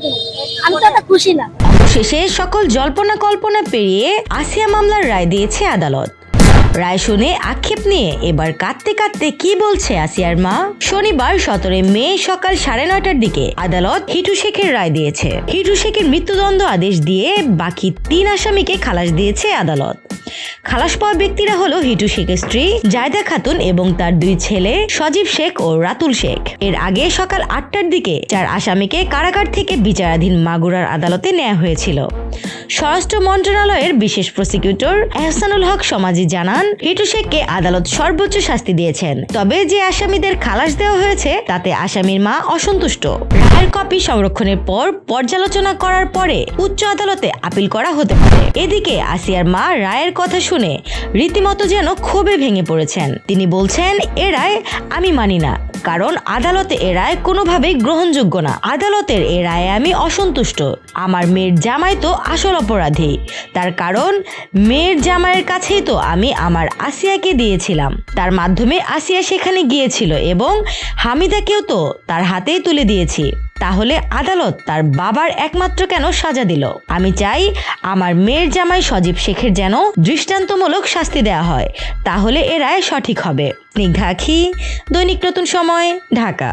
ফাঁস আমি তো খুশি না। শেষে সকল জল্পনা কল্পনা পেরিয়ে আসিয়া মামলার রায় দিয়েছে আদালত। রায় শুনে আক্ষেপ নিয়ে এবার কাঁদতে কাঁদতে কি বলছে আসিয়ার মা? শনিবার সতেরোই মে সকাল সাড়ে নয়টার দিকে আদালত হিটু শেখের রায় দিয়েছে। হিটু শেখের মৃত্যুদণ্ড আদেশ দিয়ে বাকি তিন আসামিকে খালাস দিয়েছে আদালত। খালাস পাওয়া ব্যক্তিরা হলো হিটু শেখের স্ত্রী, জায়দা খাতুন এবং তার দুই ছেলে, সজীব শেখ ও রাতুল শেখ। এর আগে সকাল আটটার দিকে চার আসামিকে কারাগার থেকে বিচারাধীন মাগুরার আদালতে নেওয়া হয়েছিল। স্বরাষ্ট্র মন্ত্রণালয়ের বিশেষ প্রসিকিউটর এহসানুল হক সমাজি জানান হিটু শেখকে আদালত সর্বোচ্চ শাস্তি দিয়েছেন। তবে যে আসামিদের খালাস দেওয়া হয়েছে, তাতে আসামির মা অসন্তুষ্ট। রায়ের কপি সংরক্ষণের পর পর্যালোচনা করার পরে উচ্চ আদালতে আপিল করা হতে পারে। এদিকে আসিয়ার মা রায়ের কথা শুনে রীতিমতো যেন ক্ষোভে ভেঙে পড়েছেন। তিনি বলছেন, এ রায় আমি মানি না। কারণ আদালতে এ রায় কোনোভাবেই গ্রহণযোগ্য না। আদালতের এ রায়ে আমি অসন্তুষ্ট। আমার মেয়ের জামাই তো আসল অপরাধী। তার কারণ, মেয়ের জামাইয়ের কাছেই তো আমি আমার আসিয়াকে দিয়েছিলাম। তার মাধ্যমে আসিয়া সেখানে গিয়েছিল এবং হামিদাকেও তো তার হাতেই তুলে দিয়েছি। তাহলে আদালত তার বাবার একমাত্র কেন সাজা দিল? আমি চাই আমার মেয়ের জামাই সজীব শেখের যেন দৃষ্টান্তমূলক শাস্তি দেওয়া হয়। তাহলে এ রায় সঠিক হবে। স্নিগ্ধাখি দৈনিক নতুন সময়, ঢাকা।